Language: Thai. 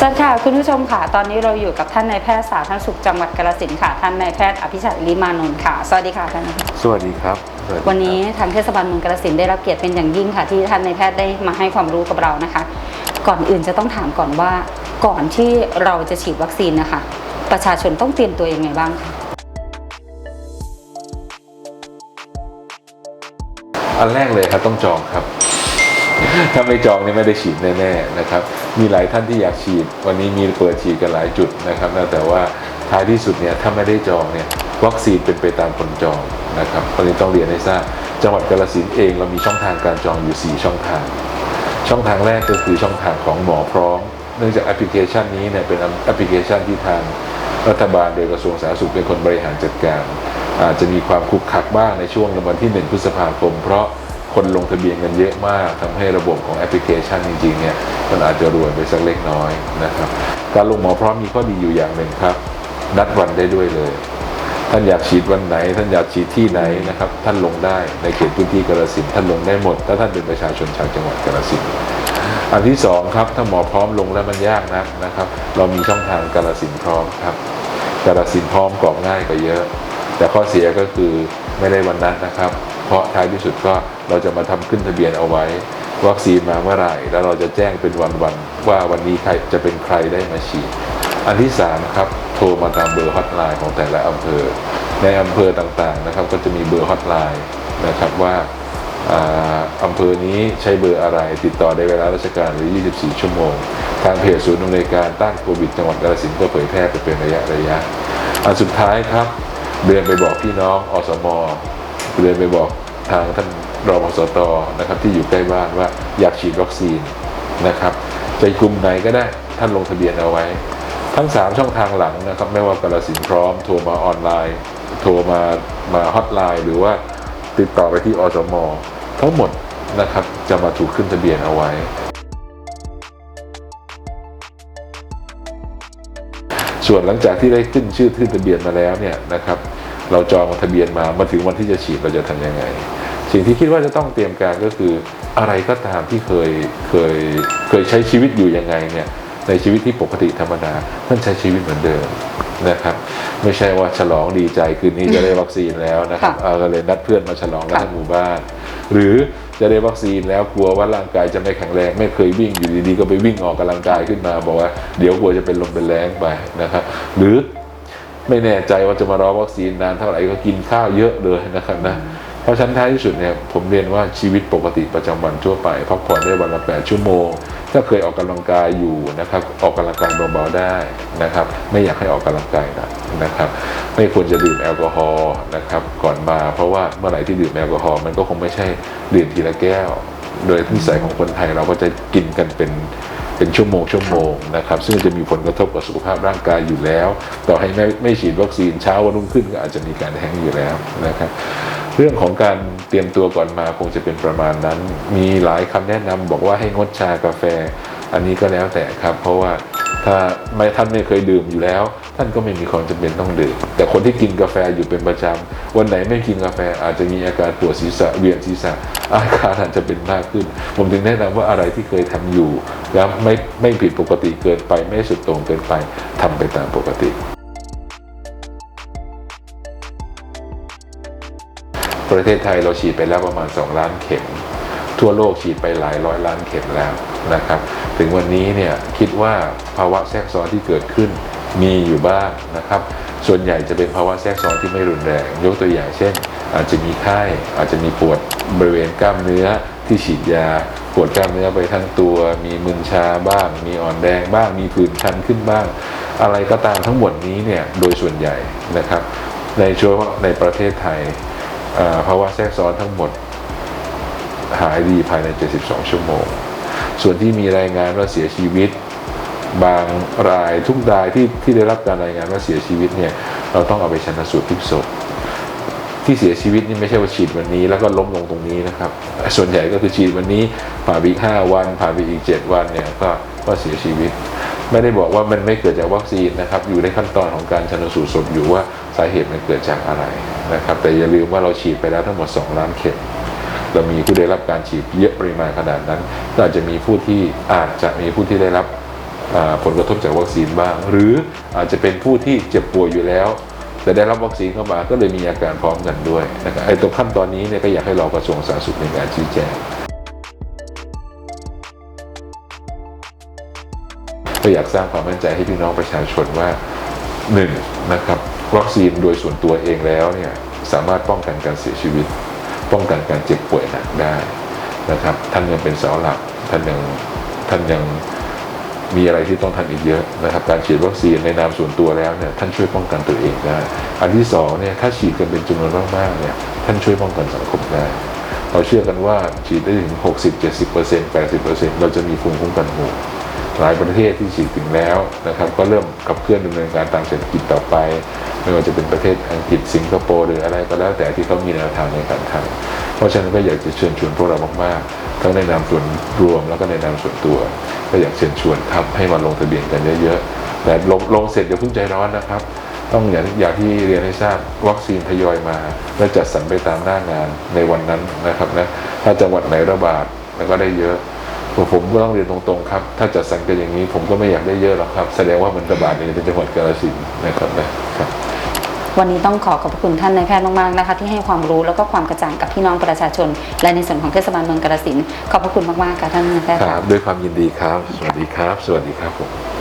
ค่ะคุณผู้ชมค่ะ ตอนนี้เราอยู่กับท่านนายแพทย์สาธารณสุขจังหวัดกาฬสินธุ์ค่ะ ท่านนายแพทย์อภิชัยลิมานนท์ค่ะ สวัสดีค่ะท่านนายแพทย์สวัสดีครับสสดีครับวันนี้ทางเทศบาลเมืองกาฬสินธุ์ได้รับเกียรติเป็นอย่างยิ่งค่ะ ที่ท่านนายแพทย์ได้มาให้ความรู้กับเรานะคะ ก่อนอื่นจะต้องถามก่อนว่า ก่อนที่เราจะฉีดวัคซีนนะคะ ประชาชนต้องเตรียมตัวยังไงบ้างคะอันแรกเลยครับต้องจองครับ ถ้าไม่จองนี่ไม่ได้ฉีดแน่ๆนะครับ มีหลายท่านที่อยากฉีด วันนี้มีเปิดฉีดกันหลายจุดนะครับนะแต่ว่าท้ายที่สุดเนี่ยถ้าไม่ได้จองเนี่ยวัคซีนเป็นไปตามคนจองนะครับตอนนี้ต้องเรียนให้ทราบจังหวัดกาฬสินเองเรามีช่องทางการจองอยู่ 4 ช่องทาง ช่องทางแรกก็คือช่องทางของหมอพร้อม เนื่องจากแอปพลิเคชันนี้เนี่ยเป็นแอปพลิเคชันที่ทางรัฐบาลโดยกระทรวงสาธารณสุขเป็นคนบริหารจัดการ อาจจะมีความคุกคักบ้างในช่วงวันที่ 1 พฤษภาคม เพราะ คนลงทะเบียนกันเยอะมากทำให้ระบบของแอปพลิเคชันจริงๆเนี่ยมันอาจจะรวนไปสักเล็กน้อยนะครับ การลงหมอพร้อมมีข้อดีอยู่อย่างหนึ่งครับ นัดวันได้ด้วยเลย ท่านอยากฉีดวันไหน ท่านอยากฉีดที่ไหนนะครับ ท่านลงได้ในเขตพื้นที่กาฬสินท่านลงได้หมด ถ้าท่านเป็นประชาชนชาวจังหวัดกาฬสินอันที่สองครับถ้าหมอพร้อมลงแล้วมันยากนักนะครับ เรามีช่องทางกาฬสินพร้อมครับกาฬสินพร้อมกรอกง่ายกว่าเยอะ แต่ข้อเสียก็คือไม่ได้วันนัดนะครับ เพราะท้ายที่สุดก็ เราจะมาทำขึ้นทะเบียนเอาไว้ วัคซีนมาเมื่อไหร่ แล้วเราจะแจ้งเป็นวันๆว่าวันนี้ใครจะเป็นใครได้มาฉีดอันที่3ครับโทรมาตามเบอร์ฮอตไลน์ของแต่ละอำเภอ ในอำเภอต่างๆนะครับก็จะมีเบอร์ฮอตไลน์นะครับว่าอ่าอำเภอนี้ใช้เบอร์อะไรติดต่อในเวลาราชการหรือ 24 ชั่วโมง ทางเพจศูนย์อำนวยการต้านโควิดจังหวัดกาฬสินธุ์ก็เผยแพร่ไปเป็นระยะระยะ อันสุดท้ายครับ เดินไปบอกพี่น้องอสม เดินไปบอกทางท่าน รองสตนะครับที่อยู่ใกล้บ้านว่าอยากฉีดวัคซีนนะครับใจกลุ่มไหนก็ได้ท่านลงทะเบียนเอาไว้ ทั้ง 3 ช่องทางหลังนะครับไม่ว่ากาลสินพร้อมโทรมาออนไลน์ โทรมามาฮอตไลน์หรือว่าติดต่อไปที่อสม ทั้งหมดนะครับจะมาถูกขึ้นทะเบียนเอาไว้ ส่วนหลังจากที่ได้ขึ้นชื่อขึ้นทะเบียนมาแล้วเนี่ยนะครับเราจองทะเบียนมามาถึงวันที่จะฉีดเราจะทำยังไง สิ่งที่คิดว่าจะต้องเตรียมการก็คืออะไรก็ตามที่เคยเคยเคยใช้ชีวิตอยู่ยังไงเนี่ยในชีวิตที่ปกติธรรมดาท่านใช้ชีวิตเหมือนเดิมนะครับ ไม่ใช่ว่าฉลองดีใจคืนนี้จะได้วัคซีนแล้วนะครับค่ะเอาก็เลยนัดเพื่อนมาฉลองกันค่ะทั้งหมู่บ้าน หรือจะได้วัคซีนแล้วกลัวว่าร่างกายจะไม่แข็งแรง ไม่เคยวิ่งอยู่ดีๆก็ไปวิ่งออกกำลังกายขึ้นมา บอกว่าเดี๋ยวกลัวจะเป็นลมเป็นแรงไปนะครับ หรือไม่แน่ใจว่าจะมารอวัคซีนนานเท่าไหร่ก็กินข้าวเยอะเลยนะครับนะ เพราะชั้นท้ายที่สุดเนี่ยผมเรียนว่าชีวิตปกติประจำวันทั่วไปพักผ่อนได้วันละ8ชั่วโมง ถ้าเคยออกกำลังกายอยู่นะครับออกกำลังกายเบาๆได้นะครับ ไม่อยากให้ออกกำลังกายนะนะครับไม่ควรจะดื่มแอลกอฮอล์นะครับก่อนมาเพราะว่าเมื่อไหร่ที่ดื่มแอลกอฮอล์มันก็คงไม่ใช่ดื่มทีละแก้ว โดยนิสัยของคนไทยเราก็จะกินกันเป็นเป็นชั่วโมงชั่วโมงนะครับซึ่งจะมีผลกระทบกับสุขภาพร่างกายอยู่แล้ว ต่อให้ไม่ไม่ฉีดวัคซีนเช้าวันรุ่งขึ้นก็อาจจะมีการแท้งอยู่แล้วนะครับ เรื่องของการเตรียมตัวก่อนมาคงจะเป็นประมาณนั้น มีหลายคำแนะนำบอกว่าให้งดชากาแฟ อันนี้ก็แล้วแต่ครับ เพราะว่าถ้าไม่ท่านไม่เคยดื่มอยู่แล้ว ท่านก็ไม่มีความจำเป็นต้องดื่ม แต่คนที่กินกาแฟอยู่เป็นประจำวันไหนไม่กินกาแฟอาจจะมีอาการปวดศีรษะเวียนศีรษะอาการอาจจะเป็นมากขึ้น ผมจึงแนะนำว่าอะไรที่เคยทำอยู่ แล้วไม่ไม่ผิดปกติเกินไปไม่สุดโต่งเกินไปทำไปตามปกติ ประเทศไทยเราฉีดไปแล้วประมาณ 2 ล้านเข็ม ทั่วโลกฉีดไปหลายร้อยล้านเข็มแล้วนะครับ ถึงวันนี้เนี่ยคิดว่าภาวะแทรกซ้อนที่เกิดขึ้นมีอยู่บ้างนะครับ ส่วนใหญ่จะเป็นภาวะแทรกซ้อนที่ไม่รุนแรง ยกตัวอย่างเช่น อาจจะมีไข้อาจจะมีปวดบริเวณกล้ามเนื้อที่ฉีดยาปวดกล้ามเนื้อไปทั้งตัว มีมึนชาบ้าง มีอ่อนแดงบ้าง มีผื่นคันขึ้นบ้าง อะไรก็ตามทั้งหมดนี้เนี่ยโดยส่วนใหญ่นะครับ ในช่วงในประเทศไทย ภาวะแทรกซ้อนทั้งหมดหายดีภายใน 72 ชั่วโมง ส่วนที่มีรายงานว่าเสียชีวิต บางรายทุกรายที่ที่ได้รับการรายงานว่าเสียชีวิตเนี่ยเราต้องเอาไปชันสูตรพลิกศพที่เสียชีวิตนี่ไม่ใช่ว่าฉีดวันนี้ แล้วก็ล้มลงตรงนี้นะครับ ส่วนใหญ่ก็คือฉีดวันนี้ผ่านไปอีก5วันผ่านไปอีก 7 วันเนี่ยก็ก็เสียชีวิต ไม่ได้บอกว่ามันไม่เกิดจากวัคซีนนะครับ อยู่ในขั้นตอนของการชันสูตรศพอยู่ว่าสาเหตุมันเกิดจากอะไรนะครับ แต่อย่าลืมว่าเราฉีดไปแล้วทั้งหมด 2 ล้านเข็มเรามีผู้ได้รับการฉีดเยอะปริมาณขนาดนั้นอาจจะมีผู้ที่อาจจะมีผู้ที่ได้รับผลกระทบจากวัคซีนบ้าง หรืออาจจะเป็นผู้ที่เจ็บป่วยอยู่แล้ว แต่ได้รับวัคซีนเข้ามาก็เลยมีอาการพร้อมกันด้วยนะครับไอ้ตรงขั้นตอนนี้เนี่ยก็อยากให้รอกระทรวงสาธารณสุขในการชี้แจง ก็อยากสร้างความมั่นใจให้พี่น้องประชาชนว่าหนึ่งนะครับวัคซีนโดยส่วนตัวเองแล้วเนี่ยสามารถป้องกันการเสียชีวิต ป้องกันการเจ็บป่วยหนักได้นะครับท่านยังเป็นเสาหลักท่านยังท่านยังมีอะไรที่ต้องทำอีกเยอะนะครับ การฉีดวัคซีนในนามส่วนตัวแล้วเนี่ยท่านช่วยป้องกันตัวเองได้ อันที่สองเนี่ยถ้าฉีดกันเป็นจำนวนมากๆเนี่ยท่านช่วยป้องกันสังคมได้ เราเชื่อกันว่าฉีดได้ถึง 60 70 80 เราจะมีภูมิคุ้มกันหมู่ หลายประเทศที่ฉีดถึงแล้วนะครับก็เริ่มขับเคลื่อนดำเนินการตามเศรษฐกิจต่อไป ไม่ว่าจะเป็นประเทศอังกฤษสิงคโปร์หรืออะไรก็แล้วแต่ที่เขามีแนวทางในการทำเพราะฉะนั้นก็อยากจะเชิญชวนพวกเรามากๆทั้งในนามส่วนรวมแล้วก็ในนามส่วนตัว ก็อยากเชิญชวนครับให้มาลงทะเบียนกันเยอะๆแต่ลงลงเสร็จอย่าเพิ่งใจร้อนนะครับ ต้องอย่างอย่างที่เรียนให้ทราบวัคซีนทยอยมา และจัดสรรไปตามหน้างานในวันนั้นนะครับนะถ้าจังหวัดไหนระบาดแล้วก็ได้เยอะ ผมก็ต้องเรียนตรงๆครับ ถ้าจัดสรรกันอย่างนี้ ผมก็ไม่อยากได้เยอะหรอกครับ แสดงว่ามันระบาดในจังหวัดกาฬสินธุ์นะครับนะครับวันนี้ต้องขอขอบพระคุณท่านนายแพทย์มากๆนะคะ ที่ให้ความรู้แล้วก็ความกระจ่างกับพี่น้องประชาชน และในส่วนของเทศบาลเมืองกาฬสินธุ์ขอบพระคุณมากๆค่ะท่านนายแพทย์คค่ะรับด้วยความยินดีครับ สวัสดีครับ สวัสดีครับผม